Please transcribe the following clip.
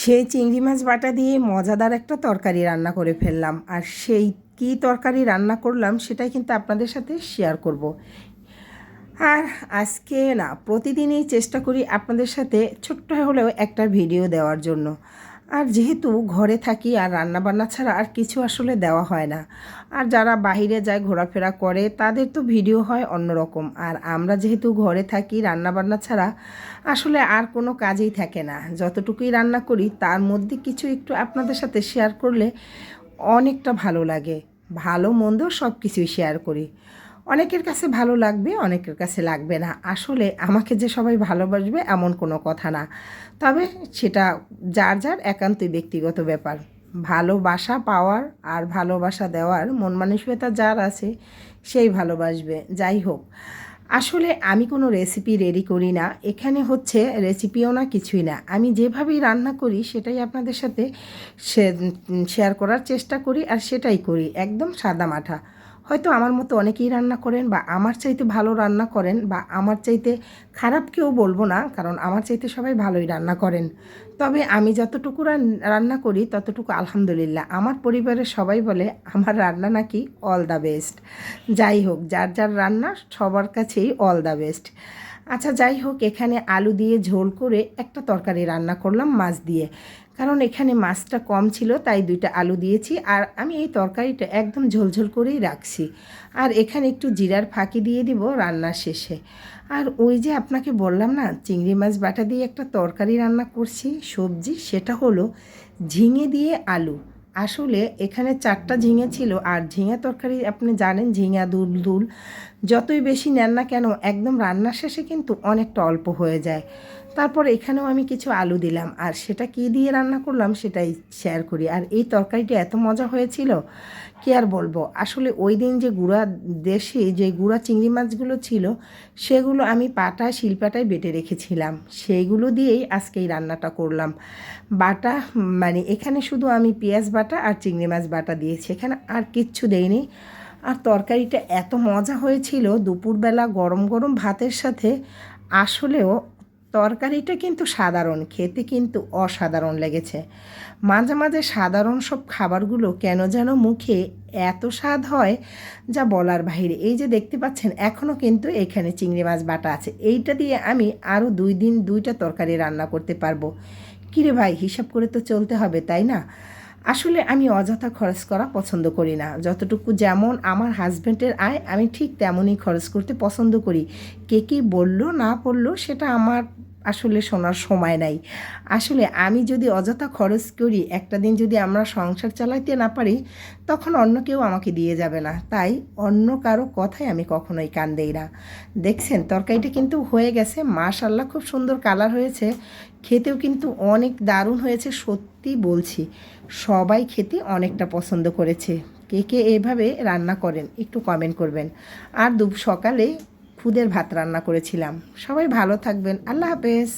সেই চিংড়ি মাছ বাটা দিয়ে মজাদার একটা তরকারি রান্না করে ফেললাম আর সেই কী তরকারি রান্না করলাম সেটাই কিন্তু আপনাদের সাথে শেয়ার করব। আর আজকে না, প্রতিদিনই চেষ্টা করি আপনাদের সাথে ছোট্ট হলেও একটা ভিডিও দেওয়ার জন্য আর যেহেতু ঘরে থাকি আর রান্না বান্না ছাড়া আর কিছু আসলে দেওয়া হয় না। আর যারা বাইরে যায়, ঘোরাফেরা করে, তাদের তো ভিডিও হয় অন্যরকম। আর আমরা যেহেতু ঘরে থাকি রান্না বান্না ছাড়া আসলে আর কোনো কাজেই থাকে না। যতটুকুই রান্না করি, তার মধ্যে কিছু একটু আপনাদের সাথে শেয়ার করলে অনেকটা ভালো লাগে। ভালো মন্দ সব কিছুই শেয়ার করি। অনেকের কাছে ভালো লাগবে, অনেকের কাছে লাগবে না। আসলে আমাকে যে সবাই ভালোবাসবে এমন কোনো কথা না। তবে সেটা যার যার একান্তই ব্যক্তিগত ব্যাপার। ভালোবাসা পাওয়ার আর ভালোবাসা দেওয়ার মন মানসিকতা যার আছে, সেই ভালোবাসবে। যাই হোক, আসলে আমি কোনো রেসিপি রেডি করি না। এখানে হচ্ছে রেসিপিও না, কিছুই না। আমি যেভাবেই রান্না করি, সেটাই আপনাদের সাথে শেয়ার করার চেষ্টা করি আর সেটাই করি। একদম সাদা মাঠা। হয়তো আমার মতো অনেকেই রান্না করেন বা আমার চাইতে ভালো রান্না করেন বা আমার চাইতে খারাপ কেউ বলব না, কারণ আমার চাইতে সবাই ভালোই রান্না করেন। তবে আমি যতটুকু রান্না করি ততটুকু আলহামদুলিল্লাহ। আমার পরিবারের সবাই বলে, আমার রান্না নাকি অল দ্য বেস্ট যাই হোক, যার যার রান্না সবার কাছেই অল দ্য বেস্ট আচ্ছা যাই হোক, এখানে আলু দিয়ে ঝোল করে একটা তরকারি রান্না করলাম মাছ দিয়ে। কারণ এখানে মাছটা কম ছিল, তাই দুইটা আলু দিয়েছি আর আমি এই তরকারিটা একদম ঝোলঝোল করেই রাখছি। আর এখানে একটু জিরার ফাঁকি দিয়ে দিব রান্নার শেষে। আর ওই যে আপনাকে বললাম না, চিংড়ি মাছ বাটা দিয়ে একটা তরকারি রান্না করছি, সবজি, সেটা হলো ঝিঙে দিয়ে আলু। আসলে এখানে চারটা ঝিঙে ছিল আর ঝিঙে তরকারি আপনি জানেন, ঝিঙা, দুল দুল, যতই বেশি নেন না কেন, একদম রান্নার শেষে কিন্তু অনেকটা অল্প হয়ে যায়। তারপর এখানেও আমি কিছু আলু দিলাম। আর সেটা কি দিয়ে রান্না করলাম সেটাই শেয়ার করি। আর এই তরকারিটা এত মজা হয়েছিল, কি আর বলব? আসলে ওই দিন যে গুঁড়া দেশে, যে গুঁড়া চিংড়ি মাছগুলো ছিল, সেগুলো আমি পাটা শিলপাটায় বেটে রেখেছিলাম। সেইগুলো দিয়েই আজকে এই রান্নাটা করলাম। বাটা মানে এখানে শুধু আমি পেঁয়াজ বাটা আর চিংড়ি মাছ বাটা দিয়েছি। এখানে আর কিচ্ছু দেয়নি আর তরকারিটা এত মজা হয়েছিল, দুপুরবেলা গরম গরম ভাতের সাথে, আসলেও তরকারিটা কিন্তু সাধারণ, খেতে কিন্তু অসাধারণ লেগেছে। মাঝে মাঝে সাধারণ সব খাবারগুলো কেন যেন মুখে এত স্বাদ হয় যা বলার বাহিরে। এই যে দেখতে পাচ্ছেন এখনও কিন্তু এখানে চিংড়ি মাছ বাটা আছে। এইটা দিয়ে আমি আরও দুই দিন দুইটা তরকারি রান্না করতে পারব। কিরে ভাই, হিসাব করে তো চলতে হবে, তাই না? আসলে আমি অযথা খরচ করা পছন্দ করি না। যতটুকু যেমন আমার হাজব্যান্ডের আয়, আমি ঠিক তেমনই খরচ করতে পছন্দ করি। কে কী বলল, না বলল, সেটা আমার আসলে শোনার সময় নাই। আসলে আমি যদি অযথা খরচ করি, একটা দিন যদি আমরা সংসার চালাইতে না পারি, তখন অন্য কেউ আমাকে দিয়ে যাবে না। তাই অন্য কারও কথায় আমি কখনোই কান দেই না। দেখছেন, তরকারিটা কিন্তু হয়ে গেছে। মাশাল্লাহ খুব সুন্দর কালার হয়েছে। খেতেও কিন্তু অনেক দারুণ হয়েছে, সত্যি বলছি। সবাই খেতে অনেকটা পছন্দ করেছে। কে কে এভাবে রান্না করেন, একটু কমেন্ট করবেন। আর দু সকালে খুদের ভাত রান্না করেছিলাম। সবাই ভালো থাকবেন। আল্লাহ হাফেজ।